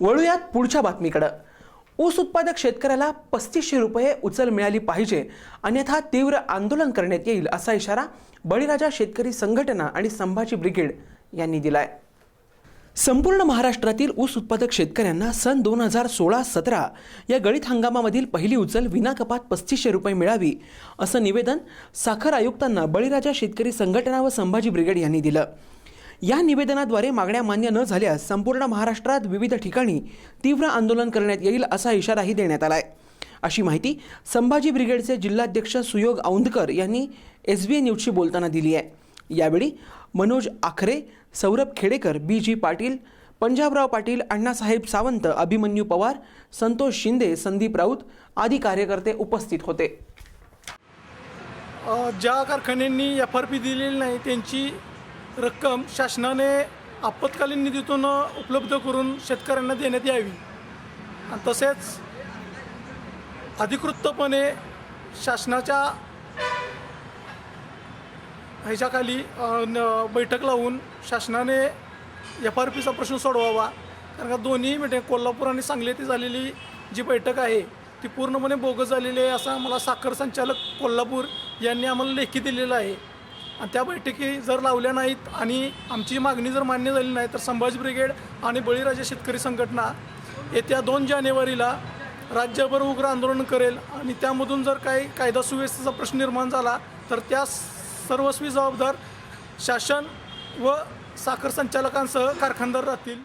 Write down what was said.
वळूयात पुढच्या बातमीकडं. ऊस उत्पादक शेतकऱ्याला पस्तीसशे रुपये उचल मिळाली पाहिजे. अन्यथा तीव्र आंदोलन करण्यात येईल असा इशारा बळीराजा शेतकरी संघटना आणि संभाजी ब्रिगेड यांनी दिलाय. संपूर्ण महाराष्ट्रातील ऊस उत्पादक शेतकऱ्यांना सन दोन हजार सोळा सतरा या गळीत हंगामामधील पहिली उचल विनाकपात पस्तीसशे रुपये मिळावी असं निवेदन साखर आयुक्तांना बळीराजा शेतकरी संघटना व संभाजी ब्रिगेड यांनी दिलं. या निवेदनाद्वारे मागण्या मान्य न झाल्यास संपूर्ण महाराष्ट्रात विविध ठिकाणी तीव्र आंदोलन करण्यात येईल असा इशाराही देण्यात आला आहे अशी माहिती संभाजी ब्रिगेडचे जिल्हाध्यक्ष सुयोग औंधकर यांनी एस बी न्यूजशी बोलताना दिली आहे. यावेळी मनोज आखरे सौरभ खेडेकर बी जी पाटील पंजाबराव पाटील अण्णासाहेब सावंत अभिमन्यू पवार संतोष शिंदे संदीप राऊत आदी कार्यकर्ते उपस्थित होते. ज्या कारखान्यांनी एफ आर पी दिलेली नाही त्यांची रक्कम शासनाने आपत्कालीन निधीतून उपलब्ध करून शेतकऱ्यांना देण्यात यावी. आणि तसेच अधिकृतपणे शासनाच्या ह्याच्याखाली न- बैठक लावून शासनाने एफ आर पीचा प्रश्न सोडवावा. कारण का दोन्ही मिटिंग कोल्हापूर आणि सांगली येथे झालेली जी बैठक आहे ती पूर्णपणे बोगस झालेली आहे असं आम्हाला साखर संचालक कोल्हापूर यांनी आम्हाला लेखी दिलेलं आहे. आणि त्या बैठकी जर लावल्या नाहीत आणि आमची मागणी जर मान्य झाली नाही तर संभाजी ब्रिगेड आणि बळीराजा शेतकरी संघटना येत्या दोन जानेवारीला राज्यभर उग्र आंदोलन करेल आणि त्यामधून जर काही कायदा सुव्यवस्थेचा प्रश्न निर्माण झाला तर त्या सर्वस्वी जबाबदार शासन व साखर संचालकांसह कारखानदार राहतील.